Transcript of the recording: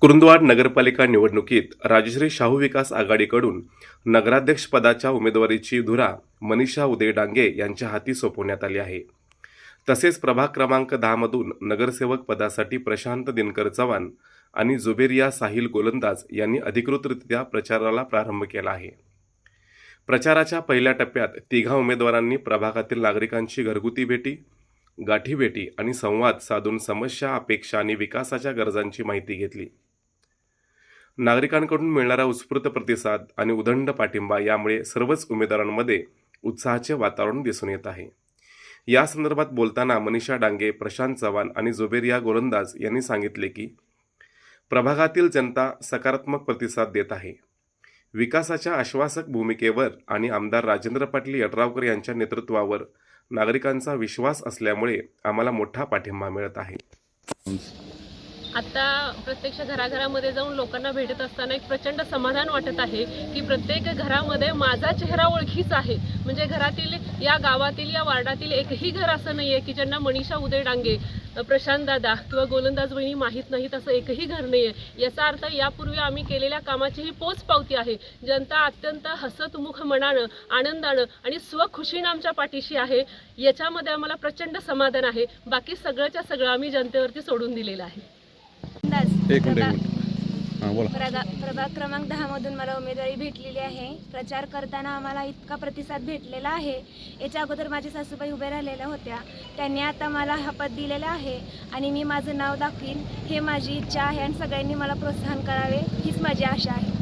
कुरुंदवाड नगरपालिका निवडणुकीत राजश्री शाहू विकास आघाडीकडून नगराध्यक्षपदाच्या उमेदवारीची धुरा मनीषा उदय डांगे यांच्या हाती सोपवण्यात आली आहे. तसेच प्रभाग क्रमांक दहामधून नगरसेवक पदासाठी प्रशांत दिनकर चव्हाण आणि जुबेरिया साहिल गोलंदाज यांनी अधिकृतरित्या प्रचाराला प्रारंभ केला आहे. प्रचाराच्या पहिल्या टप्प्यात तिघा उमेदवारांनी प्रभागातील नागरिकांची घरगुती भेटी गाठीभेटी आणि संवाद साधून समस्या अपेक्षा आणि विकासाच्या गरजांची माहिती घेतली. नागरिकांकडून मिळणारा उत्स्फूर्त प्रतिसाद आणि उदंड पाठिंबा यामुळे सर्वच उमेदवारांमध्ये उत्साहाचे वातावरण दिसून येत आहे. या संदर्भात बोलताना मनीषा डांगे प्रशांत चव्हाण आणि जुबेरिया गोलंदाज यांनी सांगितले की प्रभागातील जनता सकारात्मक प्रतिसाद देत आहे. विकासाच्या आश्वासक भूमिकेवर आणि आमदार राजेंद्र पाटील यड्रावकर यांच्या नेतृत्वावर नागरिकांचा विश्वास असल्यामुळे आम्हाला मोठा पाठिंबा मिळत आहे. आता प्रत्यक्ष घराघरामध्ये जाऊन लोकांना भेटत असताना एक प्रचंड समाधान वाटत आहे की प्रत्येक घरामध्ये माझा चेहरा ओळखीच आहे. म्हणजे घरातील या गावातील या वार्डातील एकही घर असं नाही आहे की ज्यांना मनीषा उदय डांगे प्रशांत दादा किंवा गोलंदाज बहिणी माहीत नाहीत असं एकही घर नाही आहे याचा अर्थ यापूर्वी आम्ही केलेल्या कामाची ही पोच पावती आहे. जनता अत्यंत हसतमुख मनानं आनंदानं आणि स्वखुशीनं आमच्या पाठीशी आहे. याच्यामध्ये आम्हाला प्रचंड समाधान आहे. बाकी सगळंच्या सगळं आम्ही जनतेवरती सोडून दिलेलं आहे. एक मिनिट एक प्रभा- मिनिट. हां बोला. प्रदा- प्रभाग क्रमांक दहामधून मला उमेदवारी भेटलेली आहे. प्रचार करताना आम्हाला इतका प्रतिसाद भेटलेला आहे. याच्या अगोदर माझ्या सासूबाई उभ्या राहिलेल्या होत्या. त्यांनी आता मला हा पद दिलेलं आहे आणि मी माझं नाव दाखवीन. हे माझी इच्छा आहे आणि सगळ्यांनी मला प्रोत्साहन करावे हीच माझी आशा आहे.